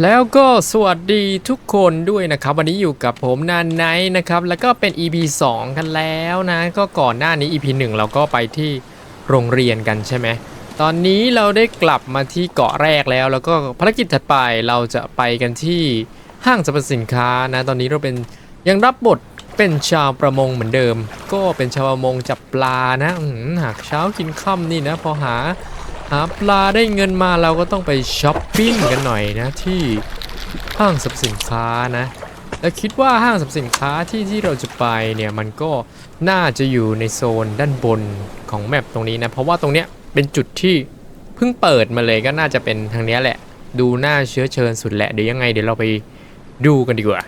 แล้วก็สวัสดีทุกคนด้วยนะครับ วันนี้อยู่กับผมนานไนท์นะครับ แล้วก็เป็น EP 2 กันแล้วนะ ก็ก่อนหน้านี้ EP 1 เราก็ไปที่โรงเรียนกันใช่ไหมตอนนี้เราได้กลับมาที่เกาะแรกแล้ว แล้วก็ภารกิจถัดไปเราจะไปกันที่ห้างสรรพสินค้านะ ตอนนี้เราเป็นยังรับบทเป็นชาวประมงเหมือนเดิม ก็เป็นชาวประมงจับปลานะหากเช้ากินค่ำนี่นะพอหา หาปลาได้เงินมาเราก็ต้องไปช้อปปิ้งกันหน่อยนะที่ห้างสรรพสินค้านะและคิดว่าห้างสรรพสินค้าที่ที่เราจะไปเนี่ยมันก็น่าจะอยู่ในโซนด้านบนของแมปตรงนี้นะเพราะว่าตรงเนี้ยเป็นจุดที่เพิ่งเปิดมาเลยก็น่าจะเป็นทางเนี้ยแหละ ดูน่าเชื้อเชิญสุดแหละเดี๋ยวยังไงเดี๋ยวเราไปดูกันดีกว่า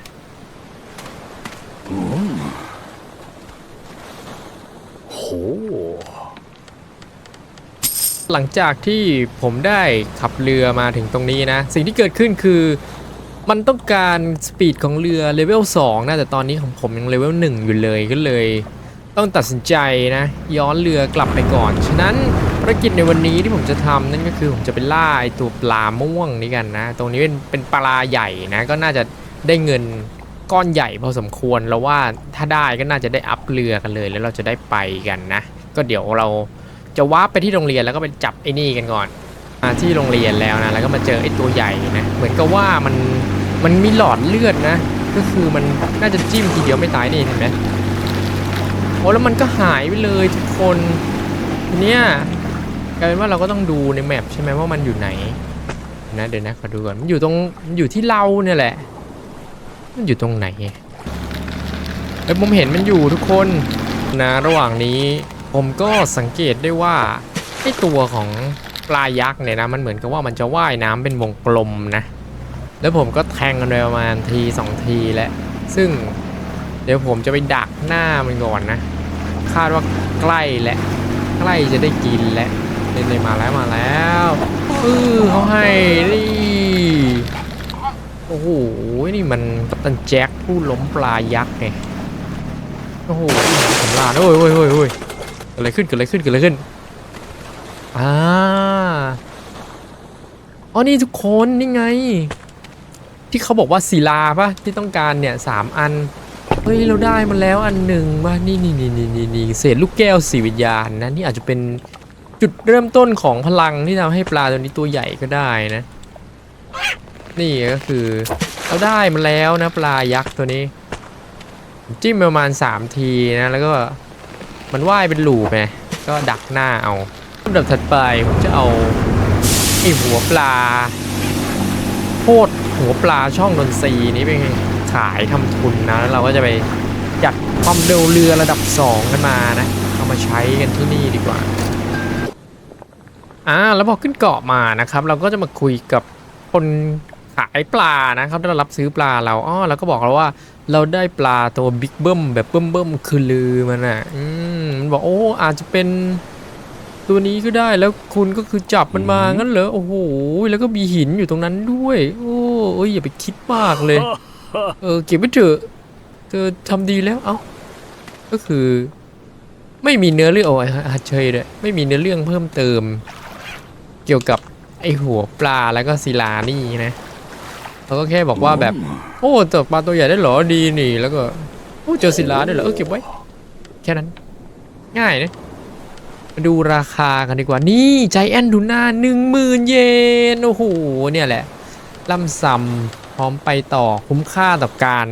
โห หลังจากที่ผมได้ขับเรือมาถึงตรงนี้นะ สิ่งที่เกิดขึ้นคือ มันต้องการสปีดของเรือเลเวล2นะแต่ตอนนี้ของผมยังเลเวล1อยู่เลยก็เลย ต้องตัดสินใจนะ ย้อนเรือกลับไปก่อน ฉะนั้นภารกิจในวันนี้ที่ผมจะทำนั่นก็คือผมจะไปล่าไอตัวปลาม่วงนี้กันนะ ตรงนี้เป็นเป็นปลาใหญ่นะ ก็น่าจะได้เงินก้อนใหญ่พอสมควรแล้วว่าถ้าได้ก็น่าจะได้อัพเรือกันเลย แล้วเราจะได้ไปกันนะ ก็เดี๋ยวเรา จะวาร์ปไปที่โรงเรียนแล้วก็ไปจับไอ้นี่กันก่อนมาที่โรงเรียนแล้วนะแล้วก็มาเจอไอ้ตัวใหญ่นะเหมือนกับว่ามันมันมีหลอดเลือดนะ ก็คือมันน่าจะจิ้มทีเดียวไม่ตายนี่เห็นไหมโอ้แล้วมันก็หายไปเลยทุกคนทีเนี่ยกลายเป็นว่าเราก็ต้องดูในแมปใช่ไหมว่ามันอยู่ไหนนะเดี๋ยวนะขอดูก่อนมันอยู่ตรงมันอยู่ที่เราเนี่ยแหละ มันอยู่ตรงไหนเอ้ยผมเห็นมันอยู่ทุกคนนะระหว่างนี้ ผมก็สังเกตได้ว่าไอตัวของปลายักษ์เนี่ยนะมันเหมือนกับว่ามันจะว่ายน้ำเป็นวงกลมนะ แล้วผมก็แทงกันไปประมาณทีสองทีแล้วซึ่งเดี๋ยวผมจะไปดักหน้ามันก่อนนะ คาดว่าใกล้และใกล้จะได้กินแล้วเล่นมาแล้วมาแล้วอือเขาให้นี่โอ้โหนี่มันกัปตันแจ็คผู้ล้มปลายักษ์ไงโอ้โหสำราญโอ้ยโอ้ยโอ้ยโอ้ย กิดอะไรขึ้นเกิดอะไรขึ้นเกิดอะไรขึ้นอ่าอ๋อนี่ทุกคนนี่ไง ที่เขาบอกว่าศิลาปะที่ต้องการเนี่ยสามอันเฮ้ยเราได้มาแล้วอันหนึ่งมานี่นี่นี่นี่นี่นี่เศษลูกแก้วสีวิญญาณนะนี่อาจจะเป็นจุดเริ่มต้นของพลังที่ทำให้ปลาตัวนี้ตัวใหญ่ก็ได้นะ นี่ก็คือเราได้มาแล้วนะปลายักษ์ตัวนี้ จิ้มปประมาณ 3 ทีนะแล้วก็ มันว่ายเป็นหลูปไงก็ดักหน้าเอาลำดับถัดไปผมจะเอาไอหัวปลาโคตรหัวปลาช่องดนทรีนี้ไปขายทำทุนนะแล้วเราก็จะไปจัดความเร็วเรือระดับ 2 กันมานะ เอามาใช้กันที่นี่ดีกว่าอ่าแล้วพอขึ้นเกาะมานะครับ เราก็จะมาคุยกับคนขายปลานะครับที่เรารับซื้อปลาเราอ้อแล้วก็บอกเราว่า เราได้ปลาตัวบิ๊กเบิ้มแบบเบิ้มเบิ้มคือลือมันอะ อืมมันบอกโอ้อาจจะเป็นตัวนี้ก็ได้แล้วคุณก็คือจับมันมางั้นเหรอโอ้โหแล้วก็มีหินอยู่ตรงนั้นด้วย โอ้เอ้ยอย่าไปคิดมากเลย เออเก็บไว้เถอะเธอทำดีแล้วเอ้าก็คือ ไม่มีเนื้อเรื่องโอ้ยอาเชยเลยไม่มีเนื้อเรื่องเพิ่มเติม เกี่ยวกับไอหัวปลาแล้วก็ศิลานี่นะ เขาก็แค่บอกว่าแบบ โอ้ตกปลาตัวใหญ่ได้เหรอดีนี่ แล้วก็โอ้เจอศิลาด้วยเหรอเออเก็บไว้ แค่นั้น ง่ายนะมาดูราคากันดีกว่า นี่ใจแอนดูน่าหนึ่งหมื่นเยน โอ้โห เนี่ยแหละล่ำซำพร้อมไปต่อคุ้มค่าต่อการ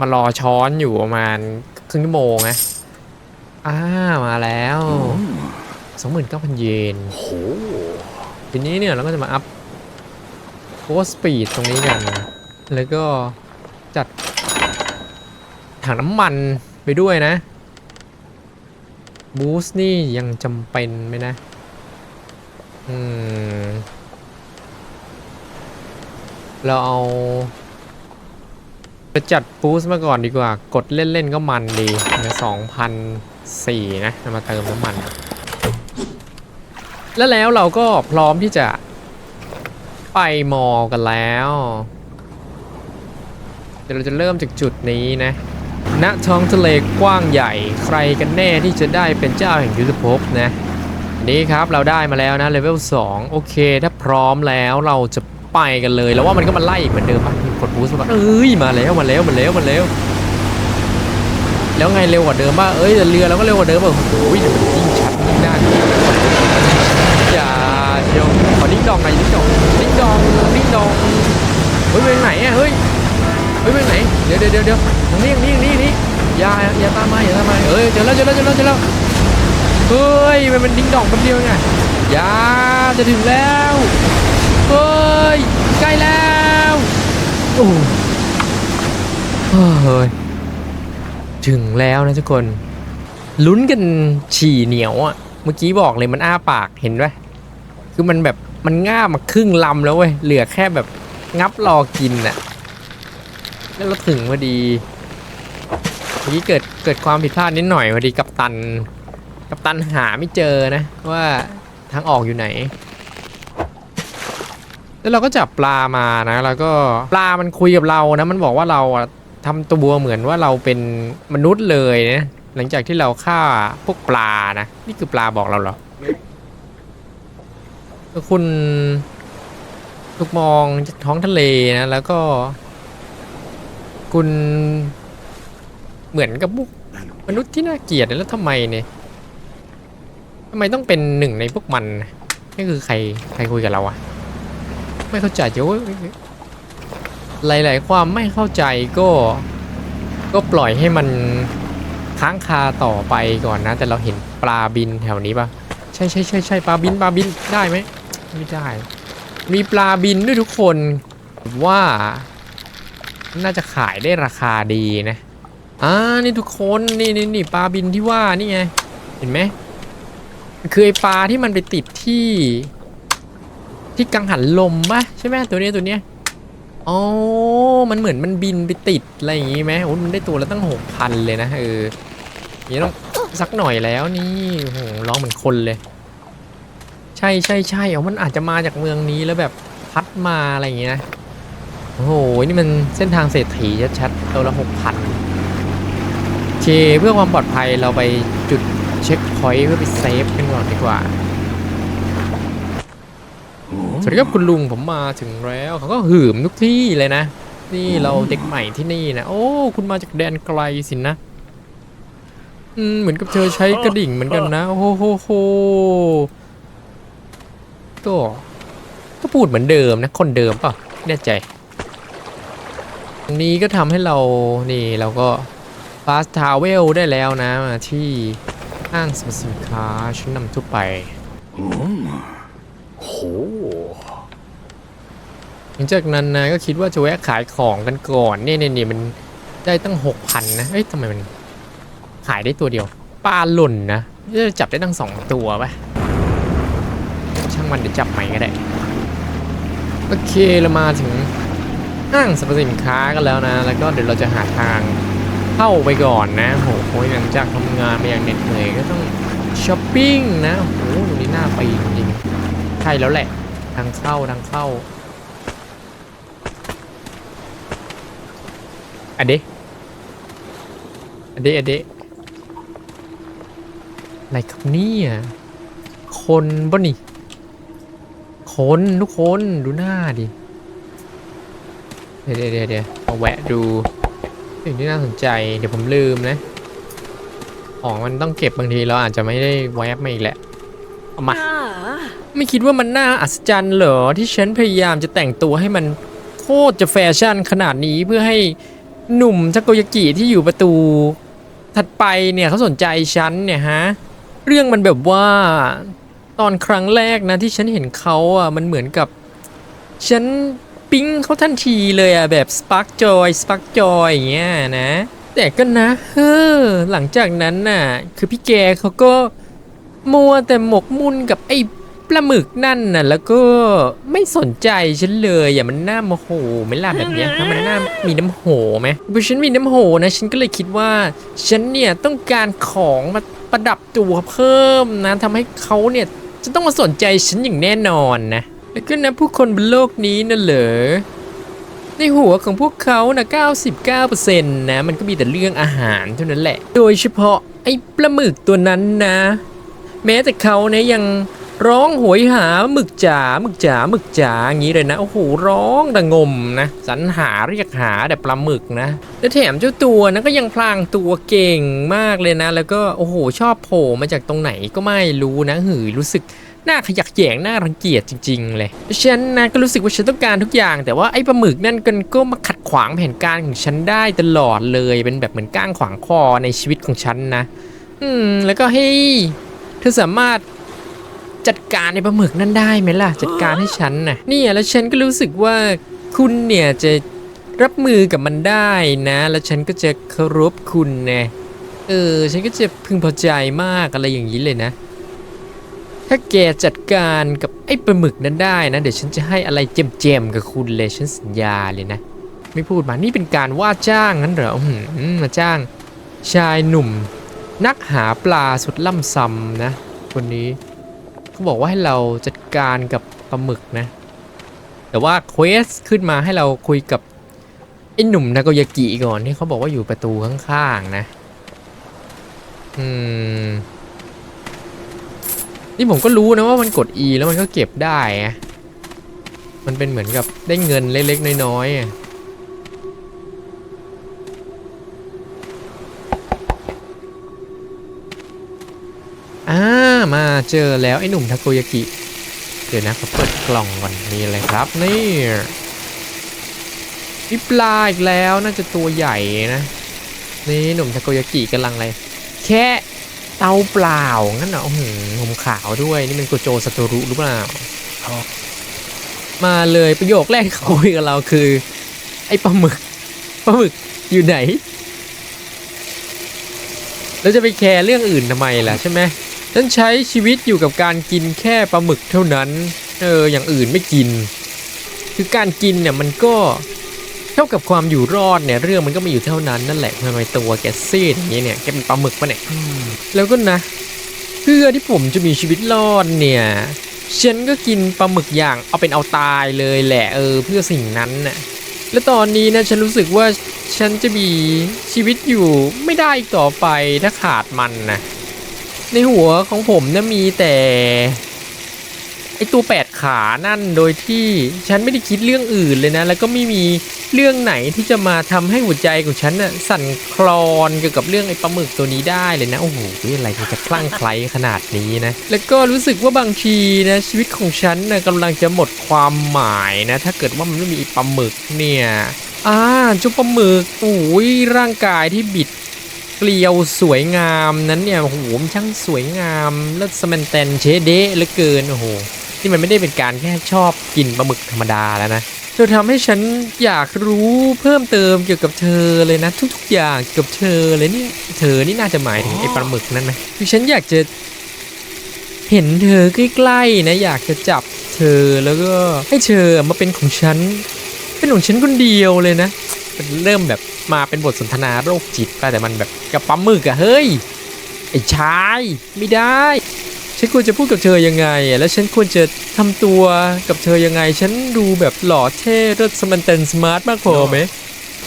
มารอช้อนอยู่ประมาณครึ่งชั่วโมงนะอ่ามาแล้วสองหมื่นเก้าพันเยนโหทีนี้เนี่ยเราก็จะมาอัพ โ o สปีดตรงนี้กันแล้วก็จัดถังน้ำมันไปด้วยนะ บูสต์นี่ยังจำเป็นไหมนะ อืม เราเอาไปจัดบูสต์มาก่อนดีกว่า กดเล่น ๆ ก็มันดีนะสองพันสี่นะ มาเติมน้ำมัน แล้วแล้วเราก็พร้อมที่จะ ไปมอกันแล้ว เดี๋ยวเราจะเริ่มจากจุดนี้นะณท้องทะเลกว้างใหญ่ใครกันแน่ที่จะได้เป็นเจ้าแห่งยุทธภพนะนี่ครับเราได้มาแล้วนะเลเวล2โอเค ถ้าพร้อมแล้วเราจะไปกันเลย แล้วว่ามันก็มาไล่เหมือนเดิมป่ะกดบูสต์ป่ะเอ้ยมาแล้วมาแล้วมาแล้วมาแล้ว แล้วไงเร็วกว่าเดิมป่ะเอ้ยแต่เรือเราก็เร็วกว่าเดิมป่ะโอ้โหเดี๋ยวมันยิ่งชัดยิ่งได้อย่า เดี๋ยวขอดิ้งดองหน่อยดิ้งดองดิ้งดองดิ้งดองเฮ้ยไปไหนอะเฮ้ยเฮ้ยไปไหนเดี๋ยวเดี๋ยวเดี๋ยวเดี๋ยวทางนี้ทางนี้ทางนี้ทางนี้อย่าอย่าตามมาอย่าตามมาเอ้ยเจอแล้วเจอแล้วเจอแล้วเจอแล้วเฮ้ยมันเป็นดิ้งดองแป๊บเดียวไงอย่าจะถึงแล้วเฮ้ยใกล้แล้วโอ้เฮ้ยถึงแล้วนะทุกคนลุ้นกันฉี่เหนียวอะ่ะเมื่อกี้บอกเลยมันอ้าปากเห็นไหม คือมันแบบมันง่ามาครึ่งลำแล้วเว้ย เหลือแค่แบบงับรอกินน่ะ แล้วเราถึงพอดีเมื่อกี้เกิดเกิดความผิดพลาดนิดหน่อยพอดีกับตัน กับตันหาไม่เจอนะว่าทางออกอยู่ไหน แล้วเราก็จับปลามานะ แล้วก็ปลามันคุยกับเรานะ มันบอกว่าเราอะทำตัวเหมือนว่าเราเป็นมนุษย์เลยนะ หลังจากที่เราฆ่าพวกปลานะ นี่คือปลาบอกเราเหรอ แล้วคุณลูกมองท้องทะเลนะ แล้วก็ คุณเหมือนกับพวกมนุษย์ที่น่าเกลียดนะแล้วทำไมเนี่ยทำไมต้องเป็นหนึ่งในพวกมันนี่คือใครใครคุยกับเราอะไม่เข้าใจเดี๋ยวหลาย ๆ ความไม่เข้าใจก็ ก็ปล่อยให้มันค้างคาต่อไปก่อนนะ แต่เราเห็นปลาบินแถวนี้ปะใช่ใช่ใช่ใช่ปลาบินปลาบินได้ไหม ไม่ได้ มีปลาบินด้วยทุกคนว่าน่าจะขายได้ราคาดีนะอ่านี่ทุกคนนี่นี่นี่ปลาบินที่ว่านี่ไงเห็นไหมคือไอปลาที่มันไปติดที่ ที่กังหันลมปะใช่ไหมตัวนี้ตัวเนี้ยอ๋อมันเหมือนมันบินไปติดอะไรอย่างงี้ไหมโอ้ยมันได้ตัวละตั้งหกพันเลยนะเออนี่ต้องสักหน่อยแล้วนี่โอ้โหร้องเหมือนคนเลย ใช่ใช่ใช่เอามันอาจจะมาจากเมืองนี้แล้วแบบพัดมาอะไรอย่างเงี้ยนะโอ้โห นี่มันเส้นทางเศรษฐีชัดๆตัวละหกพันโอเคเพื่อความปลอดภัยเราไปจุดเช็คพอยต์เพื่อไปเซฟกันก่อนดีกว่า สวัสดีครับคุณลุงผมมาถึงแล้วเขาก็หืมทุกที่เลยนะ นี่เราเด็กใหม่ที่นี่นะ โอ้ คุณมาจากแดนไกลสินะ อืม เหมือนกับเธอใช้กระดิ่งเหมือนกันนะ โอ้โหโหโห ก็ก็พูดเหมือนเดิมนะคนเดิมเปล่ะแน่ใจ ตรงนี้ก็ทำให้เรานี่เราก็ fast travel ได้แล้วนะมาที่ห้างสรรพสินค้าชั้นนำทั่วไปโหหลังจากนั้นนะก็คิดว่าจะแวะขายของกันก่อนเนี่ยเนี่ยเนี่ยมันได้ตั้งหกพันนะเอ้ยทำไมมันขายได้ตัวเดียวปลาหล่นนะจะจับได้ตั้งสองตัวปะช่าง มันเดี๋ยวจับใหม่ก็ได้ โอเคเรามาถึงห้างสรรพสินค้ากันแล้วนะ แล้วก็เดี๋ยวเราจะหาทางเข้าไปก่อนนะโหโหหลังจากทำงานมาอย่างเหน็ดเหนื่อยก็ต้องช้อปปิ้งนะโอ้โหตรงนี้น่าไปจริงๆใช่แล้วแหละ ทางเข้าทางเข้าอะเดะอะเดะอะเดอะไรครับเนี่ยคนบ่นี่ คนทุกคนดูหน้าดิ เดี๋ยวเดี๋ยวเดี๋ยวเดี๋ยวมาแวะดูสิ่งที่น่าสนใจ เดี๋ยวผมลืมนะ ของมันต้องเก็บบางทีเราอาจจะไม่ได้แวบมาอีกแหละ เอามา ไม่คิดว่ามันน่าอัศจรรย์เหรอ ที่ฉันพยายามจะแต่งตัวให้มันโคตรจะแฟชั่นขนาดนี้เพื่อให้หนุ่มทาโกยากิที่อยู่ประตู ถัดไปเนี่ยเขาสนใจฉันเนี่ยฮะ เรื่องมันแบบว่า ตอนครั้งแรกนะที่ฉันเห็นเขาอะมันเหมือนกับ ฉันปิ๊งเขาทันทีเลยอะแบบสปาร์กจอยสปาร์กจอยอย่างเงี้ยนะ แต่ก็นะเฮ้อหลังจากนั้นน่ะ คือพี่แกเขาก็มัวแต่หมกมุ่นกับไอ้ปลาหมึกนั่นน่ะแล้วก็ไม่สนใจฉันเลยอย่ามันน่าโมโหไหม่ล่ะแบบเนี้ยถ้ามันน่ามีน้ำโหไหมพอฉันมีน้ำโหนะฉันก็เลยคิดว่า ฉันเนี่ยต้องการของมาประดับตัวเพิ่มนะทำให้เขาเนี่ย จะต้องมาสนใจฉันอย่างแน่นอนนะแล้วก็นะผู้คนบนโลกนี้นะเหรอในหัวของพวกเขานะ99%นะมันก็มีแต่เรื่องอาหารเท่านั้นแหละ โดยเฉพาะไอ้ปลาหมึกตัวนั้นนะ แม้แต่เขาเนี่ยยัง ร้องโหยหาหมึกจ๋าหมึกจ๋าหมึกจ๋าอย่างนี้เลยนะโอ้โหร้องระงมนะสรรหาเรียกหาแต่ปลาหมึกนะและแถมเจ้าตัวนะก็ยังพลางตัวเก่งมากเลยนะ แล้วก็โอ้โหชอบโผล่มาจากตรงไหนก็ไม่รู้นะหือรู้สึกหน่าขยักแยงหน่ารังเกียจจริง ๆ เลยฉันนะก็รู้สึกว่าฉันต้องการทุกอย่าง แต่ว่าไอ้ปลาหมึกนั่นกันก็มาขัดขวางแผนการของฉันได้ตลอดเลยเป็นแบบเหมือนก้างขวางคอในชีวิตของฉันนะ อืมแล้วก็เฮ้ยเธอสามารถ จัดการในปลาหมึกนั่นได้ไหมล่ะ จัดการให้ฉันน่ะเนี่ยแล้วฉันก็รู้สึกว่าคุณเนี่ยจะรับมือกับมันได้นะ แล้วฉันก็จะเคารพคุณนะเออฉันก็จะพึงพอใจมากอะไรอย่างนี้เลยนะ ถ้าแกจัดการกับไอ้ปลาหมึกนั้นได้นะเดี๋ยวฉันจะให้อะไรเจมๆกับคุณเลยฉันสัญญาเลยนะ ไม่พูดมานี่เป็นการว่าจ้างงั้นเหรออื้อหือมาจ้าง ชายหนุ่ม นักหาปลาสุดล่ำซำนะคนนี้ เขาบอกว่าให้เราจัดการกับปลาหมึกนะ แต่ว่าเควสขึ้นมาให้เราคุยกับไอ้หนุ่มนากยากิก่อนที่เขาบอกว่าอยู่ประตูข้างๆนะ อืม นี่ผมก็รู้นะว่ามันกด E แล้วมันก็เก็บได้ มันเป็นเหมือนกับได้เงินเล็กๆน้อยๆ เจอแล้วไอ้หนุ่มทาโกยากิ เดี๋ยวนะเขาเปิดกล่องก่อนนี่อะไรครับ นี่มีปลาอีกแล้วน่าจะตัวใหญ่นะ นี่หนุ่มทาโกยากิกำลังอะไร แค่เตาเปล่างั้นเหรออื้อหือผมขาวด้วย นี่มันโกโจสโตรุหรือเปล่า มาเลยประโยคแรกที่เขาคุยกับเราคือ ไอ้ปลาหมึกปลาหมึกอยู่ไหน แล้วจะไปแคร์เรื่องอื่นทำไมล่ะใช่ไหม ฉันใช้ชีวิตอยู่กับการกินแค่ปลาหมึกเท่านั้น เออ อย่างอื่นไม่กิน คือการกินเนี่ยมันก็เท่ากับความอยู่รอดเนี่ยเรื่องมันก็ไมีอยู่เท่านั้นนั่นแหละทำไมตัวแกซีดอย่างนี้เนี่ยแกเป็นปลาหมึกปะเนี่ยแล้วก็นะ เพื่อที่ผมจะมีชีวิตรอดเนี่ยฉันก็กินปลาหมึกอย่างเอาเป็นเอาตายเลยแหละเออเพื่อสิ่งนั้นน่ะและตอนนี้นะฉันรู้สึกว่าฉันจะมีชีวิตอยู่ไม่ได้อีกต่อไปถ้าขาดมันนะ ในหัวของผมนะมีแต่ไอตัวแปดขานั่นโดยที่ฉันไม่ได้คิดเรื่องอื่นเลยนะ แล้วก็ไม่มีเรื่องไหนที่จะมาทำให้หัวใจของฉันน่ะสั่นคลอนเกี่ยวกับเรื่องไอปลาหมึกตัวนี้ได้เลยนะโอ้โหอะไรมันจะคลั่งไคล้ขนาดนี้นะแล้วก็รู้สึกว่าบางทีนะชีวิตของฉันนะกำลังจะหมดความหมายนะถ้าเกิดว่ามันไม่มีปลาหมึกเนี่ยอ่าเจ้าปลาหมึกโอ้ยร่างกายที่บิด เกลียวสวยงามนั้นเนี่ยโอ้โหมันช่างสวยงามแล้วสแมนแตนเชเดะเหลือเกินโอ้โหนี่มันไม่ได้เป็นการแค่ชอบกินปลาหมึกธรรมดาแล้วนะเธอทำให้ฉันอยากรู้เพิ่มเติมเกี่ยวกับเธอเลยนะ ทุกๆอย่างเกี่ยวกับเธอเลยนี่เธอนี่น่าจะหมายถึงไอ้ปลาหมึกนั่นไหมคือฉันอยากจะเห็นเธอใกล้ๆนะอยากจะจับเธอแล้วก็ให้เธอมาเป็นของฉัน เป็นของฉันคนเดียวเลยนะ มันเริ่มแบบมาเป็นบทสนทนาโรคจิตไปแต่มันแบบกับปลาหมึกอะเฮ้ยไอ้ชายไม่ได้ฉันควรจะพูดกับเธอยังไง แล้วฉันควรจะทำตัวกับเธอยังไง ฉันดูแบบหล่อเท่รสมันเตนสมาร์ทมากพอไหม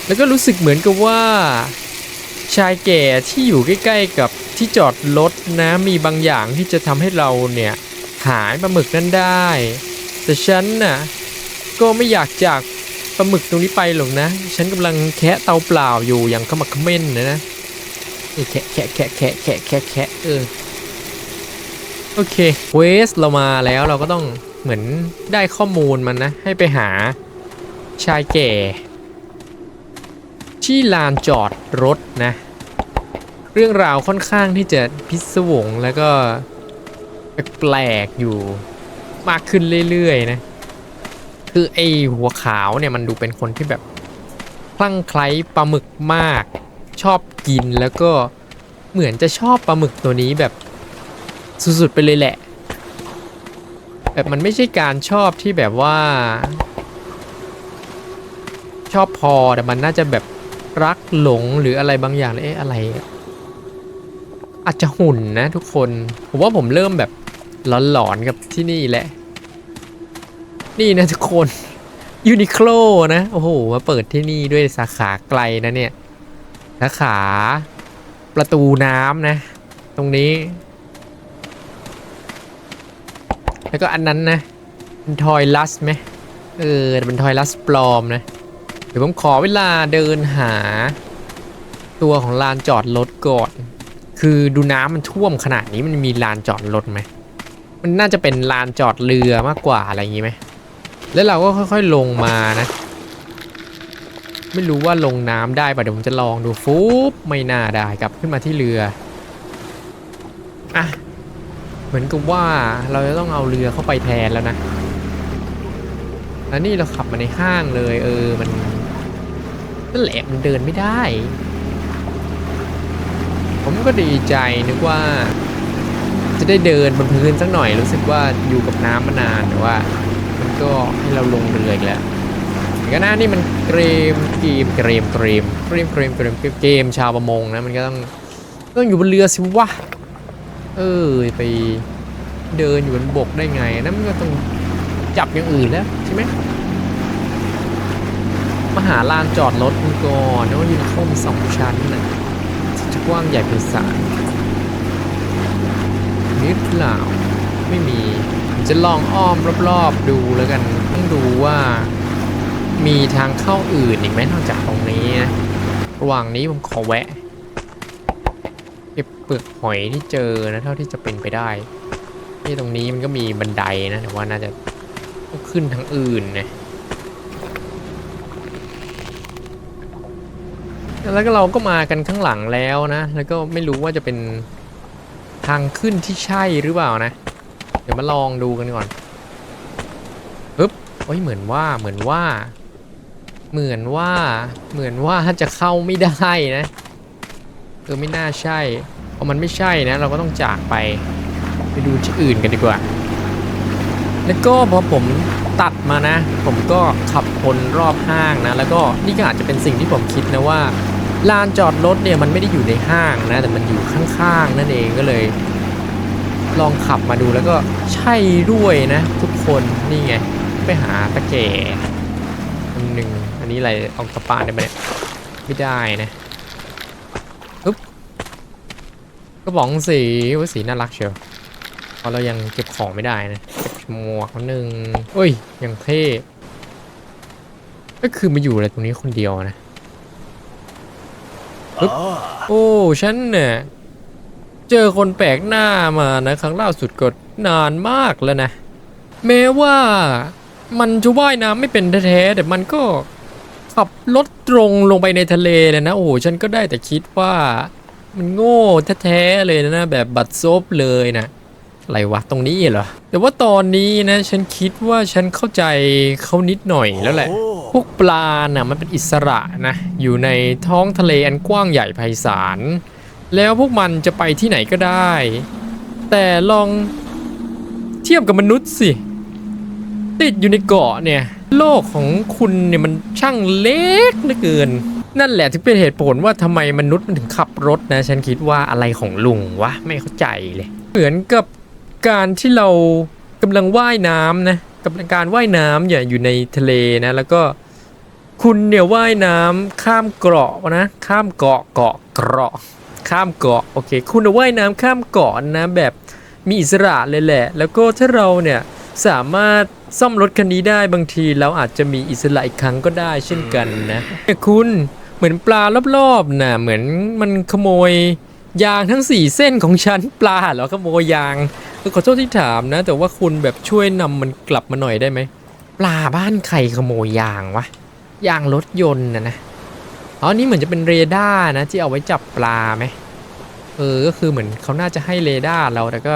แล้วก็รู้สึกเหมือนกับว่า ชายแก่ที่อยู่ใกล้ ๆ กับที่จอดรถนะมีบางอย่างที่จะทำให้เราเนี่ยหายปลาหมึกนั้นได้ แต่ฉันน่ะก็ไม่อยากจาก ปลาหมึกตรงนี้ไปหรอกนะ ฉันกำลังแคะเตาเปล่าอยู่อย่างขมักเขม้นนะนะนี่แคะแคะแคะแคะแคะแคะแคะเออโอเคเวสเรามาแล้วเราก็ต้องเหมือนได้ข้อมูลมันนะ ให้ไปหาชายแก่ ที่ลานจอดรถนะ เรื่องราวค่อนข้างที่จะพิศวงแล้วก็แปลกๆอยู่มากขึ้นเรื่อยๆนะ คือไอหัวขาวเนี่ยมันดูเป็นคนที่แบบคลั่งไคล้ปลาหมึกมาก ชอบกินแล้วก็เหมือนจะชอบปลาหมึกตัวนี้แบบสุดๆไปเลยแหละ แบบมันไม่ใช่การชอบที่แบบว่า ชอบพอแต่มันน่าจะแบบรักหลงหรืออะไรบางอย่างเอ๊ะอะไรอะอาจจะหุ่นนะทุกคน ผมว่าผมเริ่มแบบหลอนๆกับที่นี่แหละ นี่นะทุกคนยูนิโคลนะ โอ้โห มาเปิดที่นี่ด้วยสาขาไกลนะเนี่ย สาขาประตูน้ำนะ ตรงนี้ แล้วก็อันนั้นนะเป็นทอยลัสไหมเออเป็นทอยลัสปลอมนะ เดี๋ยวผมขอเวลาเดินหา ตัวของลานจอดรถก่อน คือดูน้ำมันท่วมขนาดนี้มันมีลานจอดรถไหม มันน่าจะเป็นลานจอดเรือมากกว่าอะไรอย่างงี้ไหม แล้วเราก็ค่อยๆลงมานะ ไม่รู้ว่าลงน้ำได้ป่ะเดี๋ยวผมจะลองดูฟุ๊บไม่น่าได้กลับขึ้นมาที่เรืออะเหมือนกับว่าเราจะต้องเอาเรือเข้าไปแทนแล้วนะแล้วนี่เราขับมาในห้างเลยเออมันนั่นแหละมันเดินไม่ได้ ผมก็ดีใจนึกว่า จะได้เดินบนพื้นสักหน่อยรู้สึกว่าอยู่กับน้ำมานานแต่ว่า ก็ให้เราลงเรืออีกแล้วก็น้านี่มันเกรมเกมเกรมเกรมเกรมเกรมเกรมเกมชาวประมงนะมันก็ต้องต้องอยู่บนเรือสิวะเออไปเดินอยู่บนบกได้ไงนั่นมันก็ต้องจับอย่างอื่นแล้วใช่ไหมมหาลานจอดรถมันก่อนแล้วมันมีห้องสองชั้นนะจะกว้างใหญ่เป็นสาลนิดหล่า ไม่มี จะลองอ้อมรอบๆดูแล้วกันต้องดูว่ามีทางเข้าอื่นอีกไหมนอกจากตรงนี้นะระหว่างนี้ผมขอแวะเก็บเปลือกหอยที่เจอนะเท่าที่จะเป็นไปได้นี่ตรงนี้มันก็มีบันไดนะแต่ว่าน่าจะขึ้นทางอื่นนะแล้วก็เราก็มากันข้างหลังแล้วนะ แล้วก็ไม่รู้ว่าจะเป็นทางขึ้นที่ใช่หรือเปล่านะ เดี๋ยวมาลองดูกันก่อนปึ๊บโอ้ยเหมือนว่าเหมือนว่า เหมือนว่า เหมือนว่าถ้าจะเข้าไม่ได้นะเออไม่น่าใช่เพราะมันไม่ใช่นะ เราก็ต้องจากไป ไปดูที่อื่นกันดีกว่า แล้วก็พอผมตัดมานะ ผมก็ขับวนรอบห้างนะ แล้วก็นี่ก็อาจจะเป็นสิ่งที่ผมคิดนะว่าลานจอดรถเนี่ยมันไม่ได้อยู่ในห้างนะ แต่มันอยู่ข้างๆนั่นเองก็เลย ลองขับมาดูแล้วก็ใช่ด้วยนะ ทุกคนนี่ไง ไปหาตะแก่อันหนึ่งอันนี้อะไรเอากระป๋าได้ไหมเนี่ยไม่ได้นะปึ๊บกระป๋องสีว่าสีน่ารักเชียวเพราะเรายังเก็บของไม่ได้นะเก็บหมวกนิดนึงเอ้ยยังเท่ก็คือมาอยู่อะไรตรงนี้คนเดียวนะปึ๊บโอ้ฉันเนี่ย เจอคนแปลกหน้ามานะครั้งล่าสุดก็นานมากแล้วนะ แม้ว่ามันจะว่ายน้ำไม่เป็นแท้ๆแต่มันก็ขับรถตรงลงไปในทะเลเลยนะโอ้โหฉันก็ได้แต่คิดว่ามันโง่แท้ๆเลยนะแบบบัดซบเลยนะอะไรวะตรงนี้เหรอ แต่ว่าตอนนี้นะ ฉันคิดว่าฉันเข้าใจเขานิดหน่อยแล้วแหละ พวกปลาน่ะมันเป็นอิสระนะ อยู่ในท้องทะเลอันกว้างใหญ่ไพศาล แล้วพวกมันจะไปที่ไหนก็ได้ แต่ลองเทียบกับมนุษย์สิ ติดอยู่ในเกาะเนี่ย โลกของคุณเนี่ยมันช่างเล็กเหลือเกิน นั่นแหละที่เป็นเหตุผลว่าทำไมมนุษย์มันถึงขับรถนะ ฉันคิดว่าอะไรของลุงวะ ไม่เข้าใจเลย เหมือนกับการที่เรากำลังว่ายน้ำนะกับการว่ายน้ำอย่าอยู่ในทะเลนะ แล้วก็คุณเนี่ยว่ายน้ำข้ามเกาะนะ ข้ามเกาะเกาะเกาะ ข้ามเกาะโอเค คุณว่ายน้ำข้ามเกาะนะแบบมีอิสระเลยแหละ แล้วก็ถ้าเราเนี่ยสามารถซ่อมรถคันนี้ได้บางทีเราอาจจะมีอิสระอีกครั้งก็ได้เช่นกันนะคุณเหมือนปลารอบๆนะเหมือนมันขโมยยางทั้งสี่เส้นของฉันปลาเหรอขโมยยางขอโทษที่ถามนะ แต่ว่าคุณแบบช่วยนำมันกลับมาหน่อยได้ไหมปลาบ้านใครขโมยยางวะยางรถยนต์นะนะ อ๋อนี่เหมือนจะเป็นเรดาร์นะที่เอาไว้จับปลาไหมเออ ก็คือเหมือนเขาน่าจะให้เรดาร์เราแต่ก็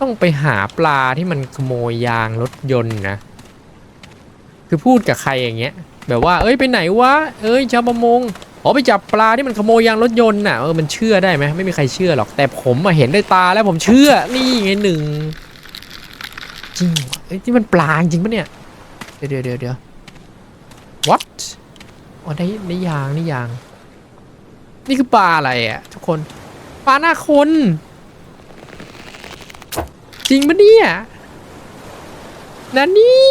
ต้องไปหาปลาที่มันขโมยยางรถยนต์นะ คือพูดกับใครอย่างเงี้ย แบบว่า เอ้ยไปไหนวะ เอ้ยชาวประมงอ๋อไปจับปลาที่มันขโมยยางรถยนต์น่ะเออมันเชื่อได้ไหมไม่มีใครเชื่อหรอกแต่ผมมาเห็นด้วยตาแล้วผมเชื่อนี่ไงหนึ่งจริงเอ้ยที่มันปลาจริงปะเนี่ยเดี๋ยวเดี๋ยวเดี๋ยว what อ๋อได้ได้ยางนี่ยาง นี่คือปลาอะไรอะทุกคน ปลาหน้าคน จริงปะเนี่ยนั่นนี่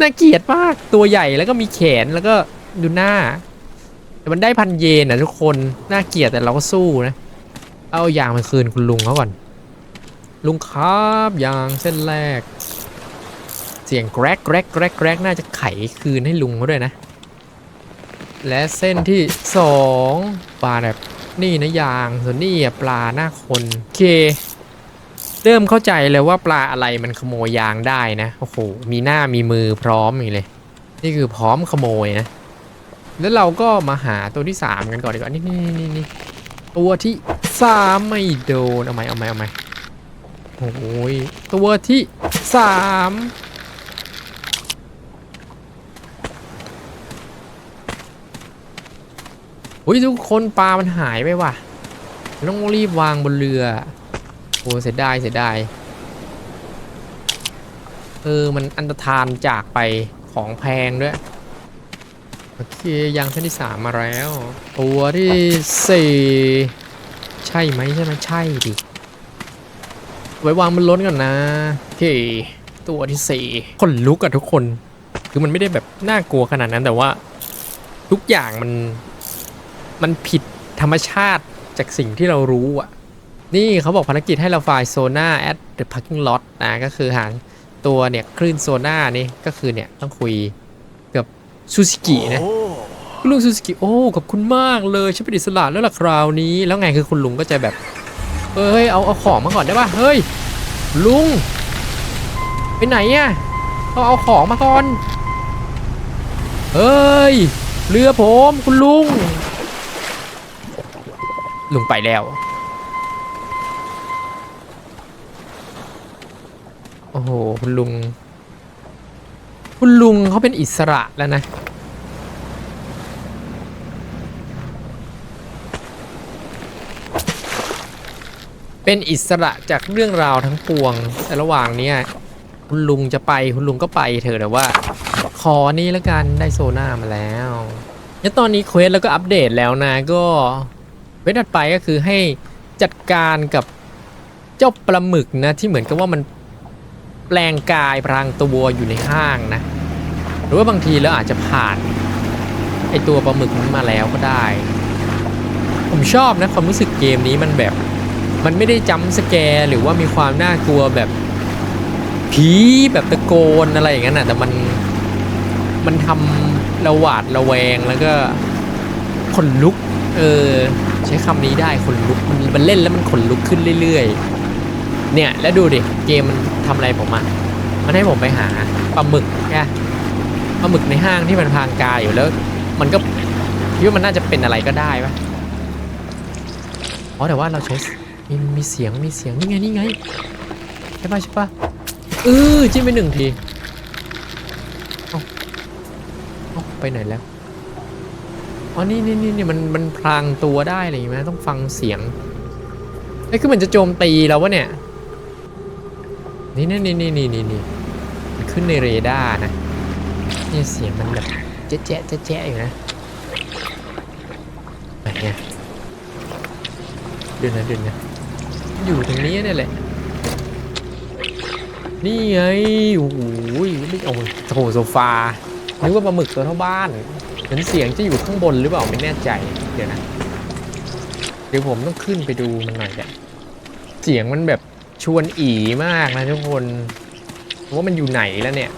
น่าเกลียดมากตัวใหญ่แล้วก็มีแขนแล้วก็ดูหน้า แต่มันได้พันเยนนะทุกคนน่าเกลียดแต่เราก็สู้นะ เอายางมาคืนคุณลุงเขาก่อน ลุงครับยางเส้นแรก เสียงแกรกแกรกแกรกแกรกน่าจะไขคืนให้ลุงเขาด้วยนะ และเส้นที่สองปลาแบบนี่นะยางส่วนนี่ปลาหน้าคนโอเค เริ่มเข้าใจเลยว่าปลาอะไรมันขโมยยางได้นะโอ้โหมีหน้ามีมือพร้อมอย่างเลย นี่คือพร้อมขโมยนะแล้วเราก็มาหาตัวที่3กันก่อนดีกว่านี่นี่นี่นี่ตัวที่สามไม่โดนเอาไหมเอาไหมเอาไหมโอ้ยตัวที่สาม อุ้ยทุกคนปลามันหายไปว่ะต้องรีบวางบนเรือโอ้เสียดายเสียดายเออมันอันตรธานจากไปของแพงด้วยโอเคยางเส้นที่สามมาแล้ว ตัวที่สี่ใช่ไหมใช่ไหมใช่ดิไว้วางมันล้นก่อนนะโอเคตัวที่สี่คนลุกอะทุกคน คือมันไม่ได้แบบน่ากลัวขนาดนั้นแต่ว่า ทุกอย่างมัน มันผิดธรรมชาติจากสิ่งที่เรารู้อะ นี่เขาบอกภารกิจให้เราไฟล์โซน่า at the parking lot นะก็คือหาตัวเนี่ยคลื่นโซน่านี่ก็คือเนี่ยต้องคุยกับซูซิกินะคุณลุงซูซูกิโอ้ขอบคุณมากเลยฉันเป็นอิสระแล้วล่ะคราวนี้ แล้วไงคือคุณลุงก็จะแบบเอ้ยเอาเอาของมาก่อนได้ป่ะเฮ้ยลุงไปไหนอะเอาเอาของมาก่อนเฮ้ยเรือผมคุณลุง ลุงไปแล้ว โอ้โห คุณลุง คุณลุงเขาเป็นอิสระแล้วนะ เป็นอิสระจากเรื่องราวทั้งปวง แต่ระหว่างเนี้ยคุณลุงจะไปคุณลุงก็ไปเถอะแต่ว่า ขอนี้แล้วกันได้โซน่ามาแล้วแล้วตอนนี้เควสแล้วก็อัปเดตแล้วนะก็ เควสถัดไปก็คือให้จัดการกับเจ้าปลาหมึกนะที่เหมือนกับว่ามันแปลงกายพรางตัวอยู่ในห้างนะ หรือว่าบางทีเราอาจจะผ่านไอตัวปลาหมึกนั้นมาแล้วก็ได้ ผมชอบนะความรู้สึกเกมนี้มันแบบ มันไม่ได้จำสแกร์หรือว่ามีความน่ากลัวแบบผีแบบตะโกนอะไรอย่างนั้นนะแต่มันมันทำระหวาดระแวงแล้วก็ขนลุก เออ ใช้คำนี้ได้ขนลุกมันเล่นแล้วมันขนลุกขึ้นเรื่อยๆ เนี่ยแล้วดูดิเกมมันทำอะไรผมอะมันให้ผมไปหาปลาหมึกแค่ปลาหมึกในห้างที่มันพรางกายอยู่แล้ว มันก็คิดว่ามันน่าจะเป็นอะไรก็ได้ปะอ๋อแต่ว่าเราใช้มีมีเสียงมีเสียงนี่ไงนี่ไงใช่ปะใช่ปะเออจิ้มไปหนึ่งทีอาเอาไปไหนแล้ว อ๋อ นี่นี่นี่นี่มันมันพลางตัวได้อะไรอย่างงี้ยต้องฟังเสียงไอ้คือมันจะโจมตีเราวะเนี่ย นี่นี่นี่นี่นี่นี่นี่มันขึ้นในเรดาร์นะนี่เสียงมันแบบแจ๊ะแจ๊ะแจ๊ะแจ๊ะอยู่นะไหนเนี่ยเดินนะเดินนะอยู่ตรงนี้เนี่ยแหละ นี่ไง โอ้โหไม่เอาโถโซฟานึกว่าปลาหมึกตัวเท่าบ้าน เหมือนเสียงจะอยู่ข้างบนหรือเปล่าไม่แน่ใจ เดี๋ยวนะ เดี๋ยวผมต้องขึ้นไปดูมันหน่อยแหละเสียงมันแบบชวนอีมากนะทุกคนว่ามันอยู่ไหนแล้วเนี่ย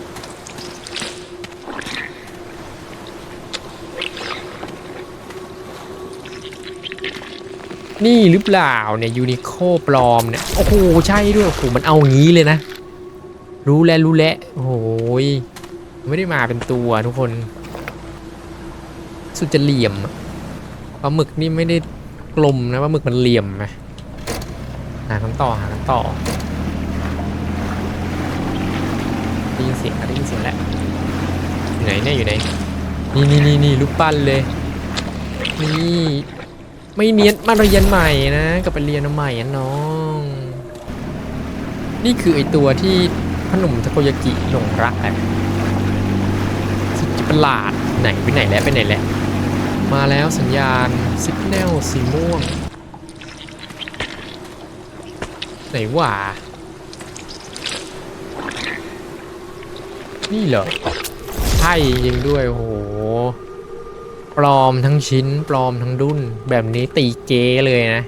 นี่หรือเปล่าเนี่ยยูนิโคปลอมเนี่ยโอ้โหใช่ด้วยโอ้โหมันเอางี้เลยนะ รู้แล้วรู้แล้วโอ้โหยไม่ได้มาเป็นตัวทุกคน สุดจะเหลี่ยมปลาหมึกนี่ไม่ได้กลมนะปลาหมึกมันเหลี่ยมนะหากันต่อหากันต่อได้ยินเสียงได้ยินเสียงแล้วอยู่ไหนเนี่ยอยู่ไหนนี่นี่นี่นี่รูปปั้นเลยนี่ไม่เนียนมาเรียนใหม่นะกลับไปเรียนใหม่อะน้อง นี่คือไอตัวที่พอหนุ่มทาโกยากิหลงรักอะสุดประหลาดไหนไปไหนแล้วไปไหนแล้ว มาแล้วสัญญาณสิกแนลสีม่วง ไหนวะนี่เหรอใช่จริงด้วย โอ้โห ปลอมทั้งชิ้น ปลอมทั้งดุนแบบนี้ตีเจเลยนะ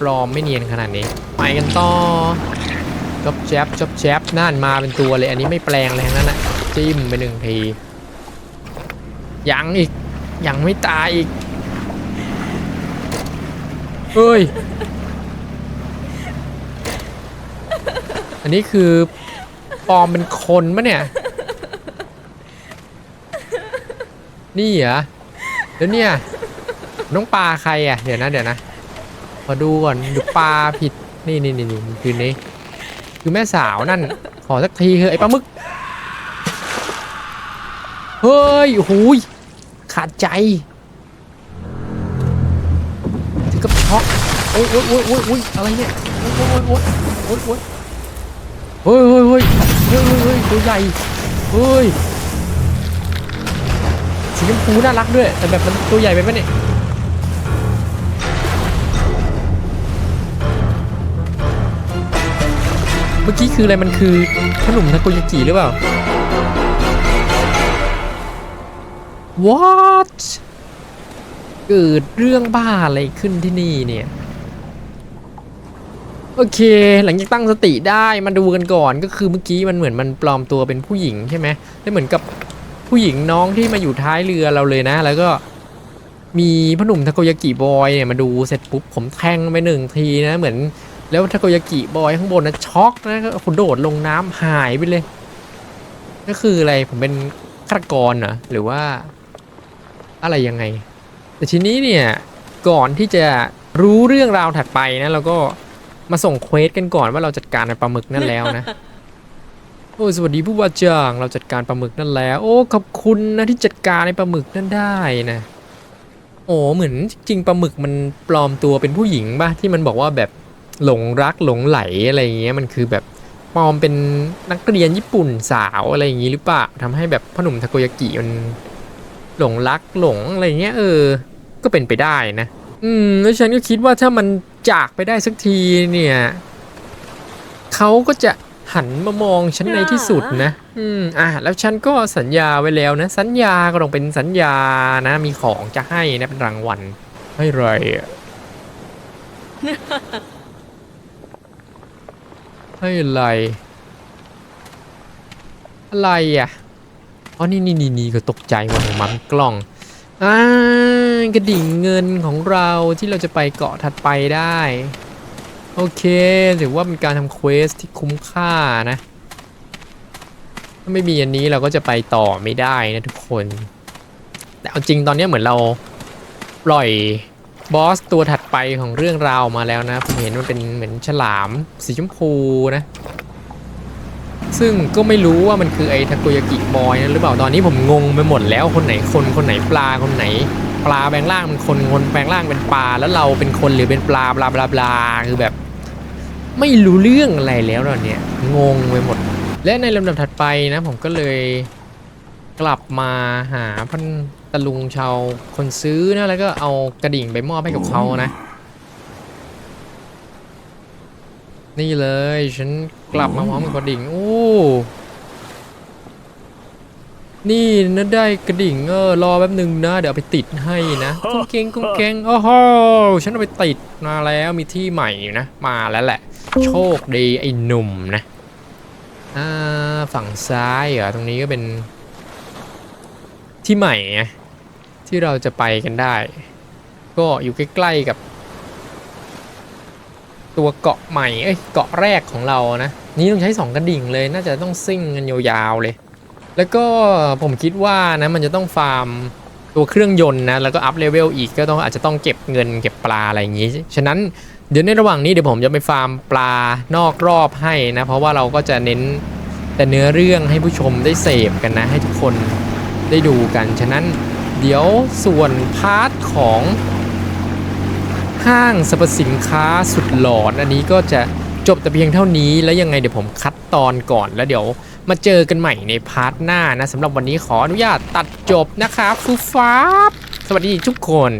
ปลอมไม่เนียนขนาดนี้ ไปกันต่อจบแจ๊บจบแจ๊บนั่นมาเป็นตัวเลย อันนี้ไม่แปลงเลยทั้งนั้นนะจิ้มไปหนึ่งที ยังอีก ยังไม่ตายอีกเฮ้ย อันนี้คือปลอมเป็นคนปะเนี่ย นี่เหรอ แล้วเนี่ย น้องปลาใครอะ เดี๋ยวนะเดี๋ยวนะมาดูก่อนดูปลาผิด นี่นี่นี่นี่คือนี้ คือแม่สาวนั่น ขอสักทีเถอะไอ้ปลาหมึก เฮ้ยโอ้ย ขาดใจถึงกับช็อกโอ้ยโอ้ยโอ้ยโอ้ยโอ้ยอะไรเนี่ยโอ้ยโอ้ยโอ้ยโอ้ยโอ้ยเฮ้ยเฮ้ยเฮ้ยเฮ้ยเฮ้ยเฮ้ยตัวใหญ่เฮ้ยสีชมพูน่ารักด้วย แต่แบบมันตัวใหญ่ไปปะเนี่ยเมื่อกี้คืออะไรมันคือขนมทาโกยากิหรือเปล่า What เกิดเรื่องบ้าอะไรขึ้นที่นี่เนี่ย โอเค หลังจากตั้งสติได้มาดูกันก่อนก็คือเมื่อกี้มันเหมือนมันปลอมตัวเป็นผู้หญิงใช่ไหมได้เหมือนกับผู้หญิงน้องที่มาอยู่ท้ายเรือเราเลยนะ แล้วก็มีพ่อหนุ่มทาโกยากิบอยเนี่ยมาดูเสร็จปุ๊บผมแทงไปหนึ่งทีนะเหมือนแล้วทาโกยากิบอยข้างบนนะช็อกนะก็โดดลงน้ำหายไปเลย ก็คืออะไรผมเป็นฆาตกรเหรอหรือว่า อะไรยังไง แต่ทีนี้เนี่ยก่อนที่จะรู้เรื่องราวถัดไปนะเราก็มาส่งเควสกันก่อนว่าเราจัดการในปลาหมึกนั่นแล้วนะโอ้ยสวัสดีผู้ว่าจ้างเราจัดการปลาหมึกนั่นแล้ว โอ้ขอบคุณนะที่จัดการในปลาหมึกนั่นได้นะโอ้เหมือนจริงๆปลาหมึกมันปลอมตัวเป็นผู้หญิงป่ะที่มันบอกว่าแบบหลงรักหลงไหลอะไรอย่างเงี้ยมันคือแบบปลอมเป็นนักเรียนญี่ปุ่นสาวอะไรอย่างงี้หรือเปล่าทำให้แบบพ่อหนุ่มทาโกยากิมัน หลงรักหลงอะไรเงี้ยเออ ก็เป็นไปได้นะ อืมแล้วฉันก็คิดว่าถ้ามันจากไปได้สักทีเนี่ยเขาก็จะหันมามองฉันในที่สุดนะ อืม อะ แล้วฉันก็สัญญาไว้แล้วนะ สัญญาก็ต้องเป็นสัญญานะ มีของจะให้นะ เป็นรางวัลให้ไรอะให้อะไร อะไรอะ อ๋อนี่นี่นี่นี่ก็ตกใจว่ามมันกล้องอ่ากระดิ่งเงินของเราที่เราจะไปเกาะถัดไปได้ โอเคถือว่าเป็นการทำเควสที่คุ้มค่านะ ถ้าไม่มีอันนี้เราก็จะไปต่อไม่ได้นะทุกคน แต่เอาจริงตอนนี้เหมือนเราปล่อยบอสตัวถัดไปของเรื่องราวมาแล้วนะ ผมเห็นมันเป็นเหมือนฉลามสีชมพูนะ ซึ่งก็ไม่รู้ว่ามันคือไอ้ทาโกยากิบอยนะหรือเปล่าตอนนี้ผมงงไปหมดแล้วคนไหนคนคนไหนปลาคนไหน ปลาแปลงร่างเป็นคนคนแปลงร่างเป็นปลาแล้วเราเป็นคนหรือเป็นปลาบลาบลาบลาคือแบบ ไม่รู้เรื่องอะไรแล้วเราเนี่ยงงไปหมด และในลำดับถัดไปนะผมก็เลยกลับมาหาพันตะลุงชาวคนซื้อนะแล้วก็เอากระดิ่งไปมอบให้กับเขานะ นี่เลย ฉันกลับมาพร้อมกับกระดิ่งโอ้นี่นะได้กระดิ่งเออรอแป๊บหนึ่งนะ เดี๋ยวเอาไปติดให้นะกุ้งเกงกุ้งเกงโอ้โหฉันเอาไปติดมาแล้วมีที่ใหม่นะ มาแล้วแหละ โชคดีไอ้หนุ่มนะอ่าฝั่งซ้ายเหรอตรงนี้ก็เป็น ที่ใหม่ไงที่เราจะไปกันได้ ก็อยู่ใกล้ๆกับ ตัวเกาะใหม่เอ้ยเกาะแรกของเรานะ นี่ต้องใช้ 2 กระดิ่งเลยน่าจะต้องซิ่งกันยาวๆเลย แล้วก็ผมคิดว่านะมันจะต้องฟาร์มตัวเครื่องยนต์นะแล้วก็อัพเลเวลอีกก็ต้องอาจจะต้องเก็บเงินเก็บปลาอะไรอย่างงี้ ฉะนั้นเดี๋ยวในระหว่างนี้เดี๋ยวผมจะไปฟาร์มปลานอกรอบให้นะ เพราะว่าเราก็จะเน้นแต่เนื้อเรื่องให้ผู้ชมได้เสพกันนะ ให้ทุกคนได้ดูกัน ฉะนั้นเดี๋ยวส่วนพาร์ทของ ห้างสรรพสินค้าสุดหลอนอันนี้ก็จะจบแต่เพียงเท่านี้แล้วยังไงเดี๋ยวผมคัดตอนก่อนแล้วเดี๋ยวมาเจอกันใหม่ในพาร์ทหน้านะสำหรับวันนี้ขออนุญาตตัดจบนะครับฟูฟ้าบสวัสดีทุกคน